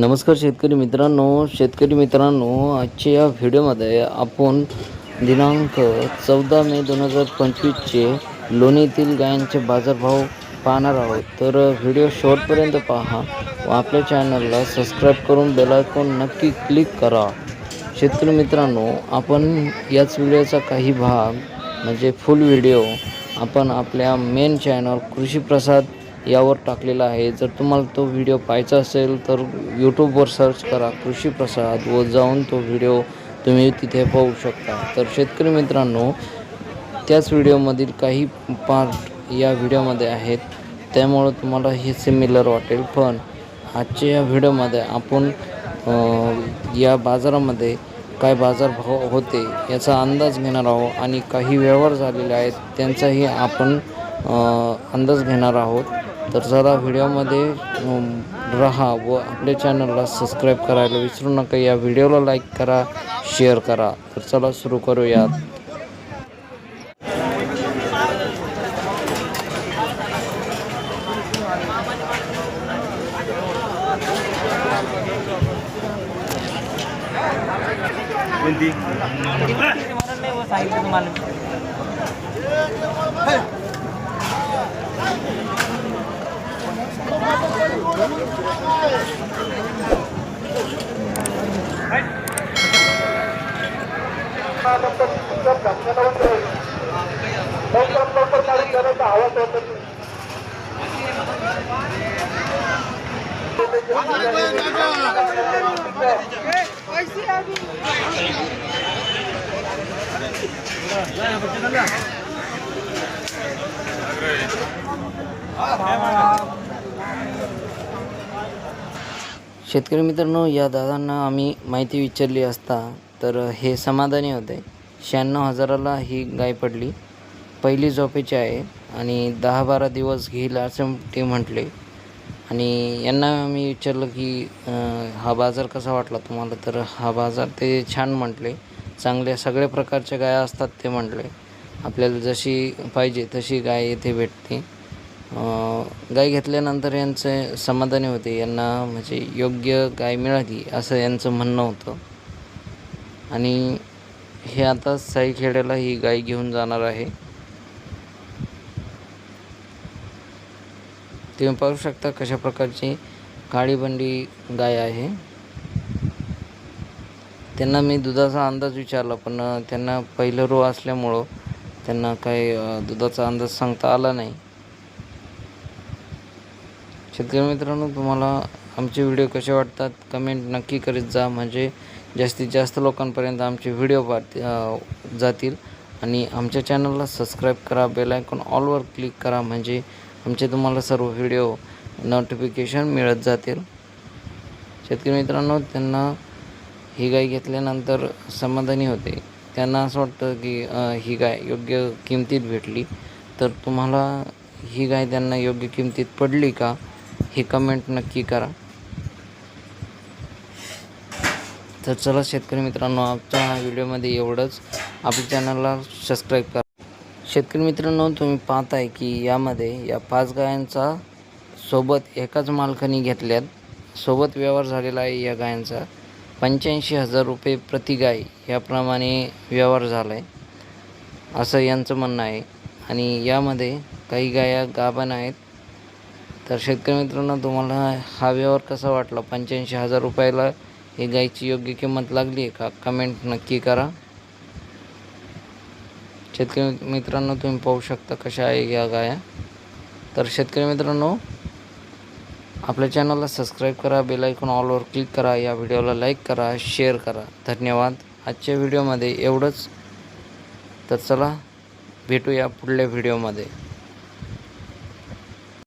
नमस्कार शेतकरी मित्रांनो शेतकरी मित्रांनो आजच्या या व्हिडिओमध्ये आपण दिनांक चौदा मे दोन हजार पंचवीसचे लोणीतील गायांचे बाजारभाव पाहणार आहोत. तर व्हिडिओ शेवटपर्यंत पहा व आपल्या चॅनलला सबस्क्राईब करून बेलायकॉन नक्की क्लिक करा. शेतकरी मित्रांनो आपण याच व्हिडिओचा काही भाग म्हणजे फुल व्हिडिओ आपण आपल्या मेन चॅनल कृषी प्रसाद यावर टाकलेला आहे. जर तुम्हाला तो व्हिडिओ पाहायचा असेल तर यूट्यूबवर सर्च करा कृषी प्रसाद व जाऊन तो व्हिडिओ तुम्ही तिथे पाहू शकता. तर शेतकरी मित्रांनो त्याच व्हिडिओमधील काही पार्ट या व्हिडिओमध्ये आहेत. त्यामुळं तुम्हाला हे सिमिलर वाटेल. पण आजच्या या व्हिडिओमध्ये आपण या बाजारामध्ये काय बाजारभाव होते याचा अंदाज घेणार आहोत आणि काही व्यवहार झालेले आहेत त्यांचाही आपण अंदाज घेणार आहोत. तर चला व्हिडिओमध्ये राहा व आपल्या चॅनलला सबस्क्राईब करायला विसरू नका. या व्हिडिओला लाईक करा शेअर करा. तर चला सुरू करूयात. कोणती? शेतकरी मित्रांनो या दादांना आम्ही माहिती विचारली असता तर हे समाधानी होते. शहाण्णव हजाराला ही गाय पडली. पहिली झोपेची आहे आणि दहा बारा दिवस घेईल असं ते म्हटले. आणि यांना मी विचारलं की हा बाजार कसा वाटला तुम्हाला? तर हा बाजार ते छान म्हटले. चांगल्या सगळ्या प्रकारच्या गाया असतात ते म्हटले. आपल्याला जशी पाहिजे तशी गाय येथे भेटते. गाय घेतल्यानंतर यांचे समाधानी होते. यांना म्हणजे योग्य गाय मिळाली असं यांचं म्हणणं होतं. आणि हे आता साईखेड्याला ही गाय घेऊन जाणार आहे. तुम्ही पाहू शकता कशा प्रकारची काळी बंडी गाय आहे. त्यांना मी दुधाचा अंदाज विचारला पण त्यांना पहिलं रो असल्यामुळं त्यांना काही दुधाचा अंदाज सांगता आला नाही. शेतकरी मित्रांनो तुम्हाला आमचे व्हिडिओ कसे वाटतात? कमेंट नक्की करीत जा. म्हणजे जास्तीत जास्त लोकांपर्यंत आमचे व्हिडिओ पाहत जातील. आणि आमच्या चॅनलला सबस्क्राईब करा बेल आयकॉन ऑलवर क्लिक करा म्हणजे आमचे तुम्हाला सर्व व्हिडिओ नोटिफिकेशन मिळत जातील. शेतकरी मित्रांनो त्यांना ही गाय घेतल्यानंतर समाधानी होते. त्यांना असं वाटतं की ही गाय योग्य किमतीत भेटली. तर तुम्हाला ही गाय त्यांना योग्य किमतीत पडली का ही कमेंट नक्की करा. तर चला शेतकरी मित्रांनो आजच्या व्हिडिओमध्ये एवढंच. आपल्या चॅनलला सबस्क्राईब करा. शेतकरी मित्रांनो तुम्ही पाहताय की यामध्ये या पाच गायांचा सोबत एकाच मालकाने घेतल्यात. सोबत व्यवहार झालेला आहे या गायांचा. पंच्याऐंशी हजार रुपये प्रति गाय याप्रमाणे व्यवहार झाला आहे असं यांचं म्हणणं आहे. आणि यामध्ये काही गाया गाभण आहेत. तर शेतकरी मित्रांनो तुम्हाला हा व्यवहार कसा वाटला? पंच्याऐंशी हजार रुपयाला ही गायची योग्य किंमत लागली आहे का? कमेंट नक्की करा. शेतकरी मित्रांनो तुम्ही पाहू शकता कशा आहे या गाया. तर शेतकरी मित्रांनो आपल्या चॅनलला सबस्क्राईब करा बेल आयकॉन ऑलवर क्लिक करा या व्हिडिओला लाईक करा शेअर करा. धन्यवाद. आजच्या व्हिडिओमध्ये एवढंच. तर चला भेटूया पुढल्या व्हिडिओमध्ये